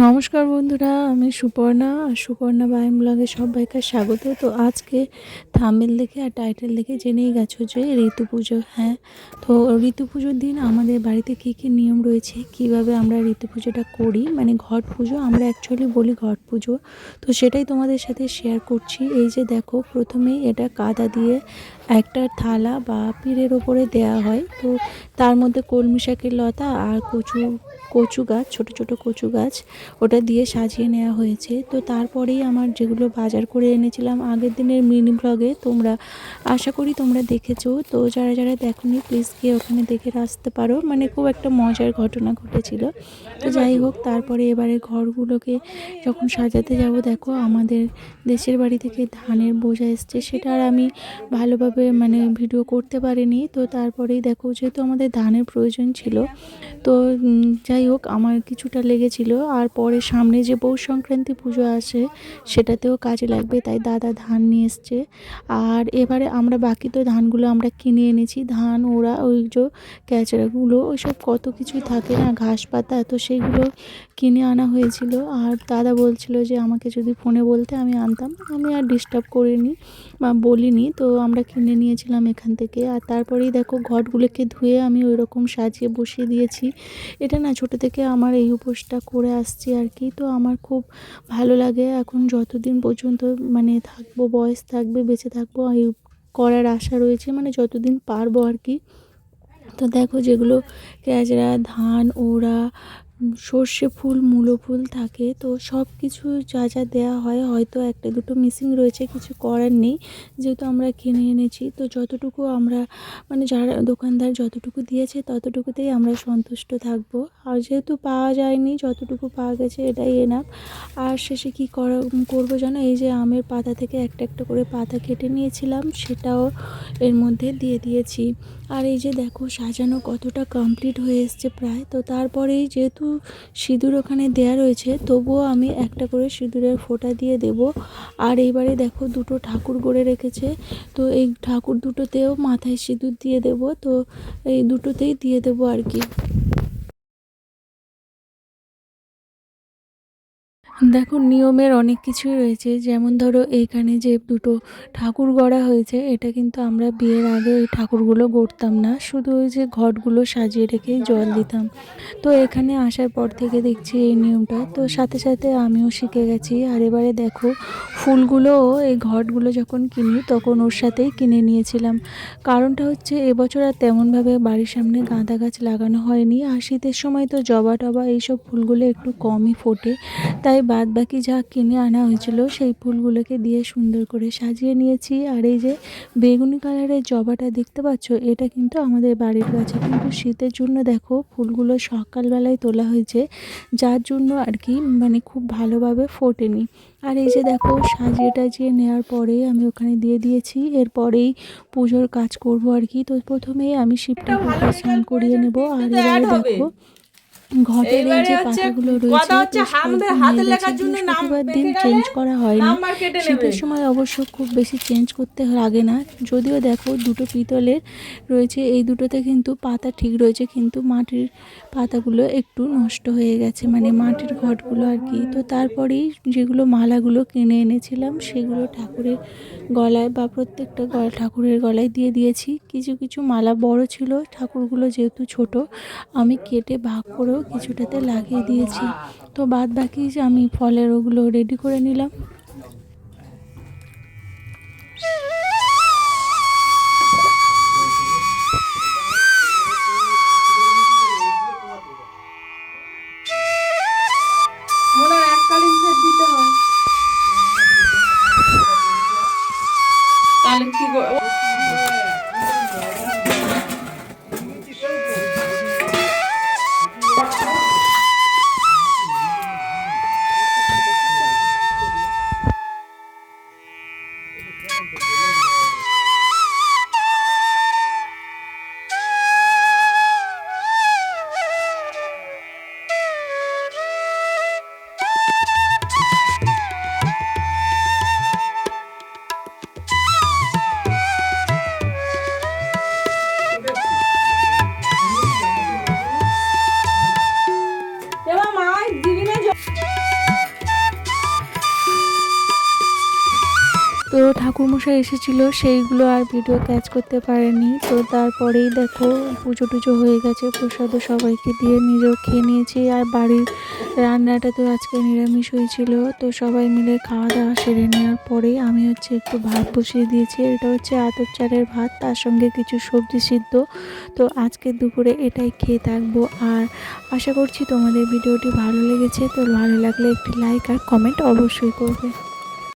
নমস্কার বন্ধুরা, আমি সুপর্ণা, আর সুপর্ণা বায়ন ব্লগে সবাইকে স্বাগত। তো আজকে থামেল দেখে আর টাইটেল দেখে জেনেই গেছো যে ঋতু পুজো হ্যাঁ? তো ঋতু পুজোর দিন আমাদের বাড়িতে কী কী নিয়ম রয়েছে? কীভাবে আমরা ঋতু পুজোটা করি? মানে ঘট পুজো, আমরা অ্যাকচুয়ালি বলি ঘট পুজো। তো সেটাই তোমাদের সাথে শেয়ার করছি। এই যে দেখো, প্রথমেই এটা কাদা দিয়ে একটা থালা বা পীরের ওপরে দেয়া হয়। তো তার মধ্যে কলমি শাকের লতা আর কচু কচু গাছ ছোট ছোট কচু গাছ ওটা দিয়ে সাজিয়ে নেওয়া হয়েছে। তো তারপরেই আমার যেগুলো বাজার করে এনেছিলাম আগের দিনের মিনি ব্লগে তোমরা আশা করি তোমরা দেখেছ। তো যারা যারা দেখোনি প্লিজ গিয়ে ওখানে দেখে আসতে পারো। মানে খুব একটা মজার ঘটনা ঘটেছিল। তো যাই হোক তারপরে এবারে ঘরগুলোকে যখন সাজাতে যাব দেখো আমাদের দেশের বাড়ি থেকে ধানের বোঝা এসছে। সেটা আর আমি ভালোভাবে মানে ভিডিও করতে পারিনি। তো তারপরেই দেখো যেহেতু আমাদের ধানের প্রয়োজন ছিল তো উম, যাই হোক, আমার কিছুটা লেগেছিল। আর পরে সামনে যে পৌষ সংক্রান্তি পুজো আসে, সেটাতেও কাজে লাগবে, তাই দাদা ধান নিয়ে এসছে। আর এবারে আমরা বাকি তো ধানগুলো আমরা কিনে এনেছি। ধান ওরা ওই যে ক্যাচড়াগুলো, ওইসব কত কিছু থাকে না ঘাস পাতা তো সেইগুলো কিনে আনা হয়েছিল। আর দাদা বলছিল যে, আমাকে যদি ফোনে বলতে আমি আনতাম, আমি আর ডিস্টার্ব করিনি বা বলিনি। তো আমরা কিনে নিয়েছিলাম এখান থেকে। আর তারপরেই দেখো ঘটগুলোকে ধুয়ে আমি ওই রকম সাজিয়ে বসিয়ে দিয়েছি। এটা না ছোটো থেকে আমার এই উপোসটা করে আসছি আর কি। তো আমার খুব ভালো লাগে। এখন যতদিন পর্যন্ত মানে থাকব বয়স থাকবে বেঁচে থাকব এই করার আশা রয়েছে মানে যতদিন পারব আর কি। তো দেখো যেগুলো ক্যাজরা ধান উম, সর্ষে ফুল, মূলো ফুল থাকে। তো সব কিছু যা যা দেওয়া হয়, হয়তো একটা দুটো মিসিং রয়েছে, কিছু করার নেই। যেহেতু আমরা কিনে এনেছি, তো যতটুকু আমরা মানে যারা দোকানদার যতটুকু দিয়েছে, ততটুকুতেই আমরা সন্তুষ্ট থাকব। আর যেহেতু পাওয়া যায়নি, যতটুকু পাওয়া গেছে, এটাই এনাফ আর শেষে কী করা, করব জানো? এই যে আমের পাতা থেকে একটা একটা করে পাতা কেটে নিয়েছিলাম, সেটাও এর মধ্যে দিয়ে দিয়েছি। আর এই যে দেখো, সাজানো কতটা কমপ্লিট হয়ে এসছে প্রায়। তো তারপরেই যেহেতু সিঁদুর ওখানে দেয়া রয়েছে, তবুও আমি একটা করে সিঁদুরের ফোঁটা দিয়ে দেব। আর এইবারে দেখো দুটো ঠাকুর গড়ে রেখেছে, তো এই ঠাকুর দুটোতেও মাথায় সিঁদুর দিয়ে দেব, তো এই দুটোতেই দিয়ে দেব আর কি। দেখো, নিয়মের অনেক কিছুই রয়েছে। যেমন ধরো, এইখানে যে দুটো ঠাকুর গড়া হয়েছে, এটা কিন্তু আমরা বিয়ের আগে ওই ঠাকুরগুলো গড়তাম না। শুধু ওই যে ঘটগুলো সাজিয়ে রেখেই জল দিতাম। তো এখানে আসার পর থেকে দেখছি এই নিয়মটা। তো সাথে সাথে আমিও শিখে গেছি। আর এবারে দেখো ফুলগুলোও এই ঘটগুলো যখন কিনি, তখন ওর সাথেই কিনে নিয়েছিলাম। কারণটা হচ্ছে, এবছর আর তেমনভাবে বাড়ির সামনে গাঁদা গাছ লাগানো হয়নি। আর শীতের সময় তো জবা টবা এইসব ফুলগুলো একটু কমই ফোটে। তাই বাদ বাকি যা কিনে আনা হয়েছিল সেই ফুলগুলোকে দিয়ে সুন্দর করে সাজিয়ে নিয়েছি। আর এই যে বেগুনি কালারের জবাটা দেখতে পাচ্ছ এটা কিন্তু আমাদের বাড়ির গাছে কিন্তু শীতের জন্য দেখো ফুলগুলো সকালবেলায় তোলা হয়েছে যার জন্য আর কি মানে খুব ভালোভাবে ফোটেনি। আর এই যে দেখো সাজিয়ে টাজিয়ে নেওয়ার পরে আমি ওখানে দিয়ে দিয়েছি এরপরেই পুজোর কাজ করব আর কি। তো প্রথমেই আমি শিব ঠাকুরকে স্নান করিয়ে নেব আর এবারে দেখো ঘটের এই যে পাতাগুলো রয়েছে দিন চেঞ্জ করা হয়নি। শীতের সময় অবশ্য খুব বেশি চেঞ্জ করতে লাগে না। যদিও দেখো দুটো পিতলের রয়েছে এই দুটোতে কিন্তু পাতা ঠিক রয়েছে কিন্তু মাটির পাতাগুলো একটু নষ্ট হয়ে গেছে মানে মাটির ঘটগুলো আর কি। তো তারপরেই যেগুলো মালাগুলো কিনে এনেছিলাম সেগুলো ঠাকুরের গলায় বা প্রত্যেকটা গলা ঠাকুরের গলায় দিয়ে দিয়েছি। কিছু কিছু মালা বড় ছিল ঠাকুরগুলো যেহেতু ছোট আমি কেটে ভাগ করেও কিছুটাতে লাগিয়ে দিয়েছি। তো বাদ বাকি যে আমি ফলের ওগুলো রেডি করে নিলাম। এককালীন দিতে হয়। তাহলে কি তো ঠাকুরমশাই এসেছিল, সেইগুলো আর ভিডিও ক্যাচ করতে পারেনি। তো তারপরেই দেখো, পুজো টুজো হয়ে গেছে, প্রসাদও সবাইকে দিয়ে নিজেও খেয়ে নিয়েছি। আর বাড়ির রান্নাটা তো আজকে নিরামিষ হয়েছিল, তো সবাই মিলে খাওয়া দাওয়া সেরে নেওয়ার পরেই আমি হচ্ছে একটু ভাত বসিয়ে দিয়েছি। এটা হচ্ছে আতর চালের ভাত, তার সঙ্গে কিছু সবজি সিদ্ধ। তো আজকে দুপুরে এটাই খেয়ে থাকব। আর আশা করছি তোমাদের ভিডিওটি ভালো লেগেছে, তো ভালো লাগলে একটি লাইক আর কমেন্ট অবশ্যই করবে।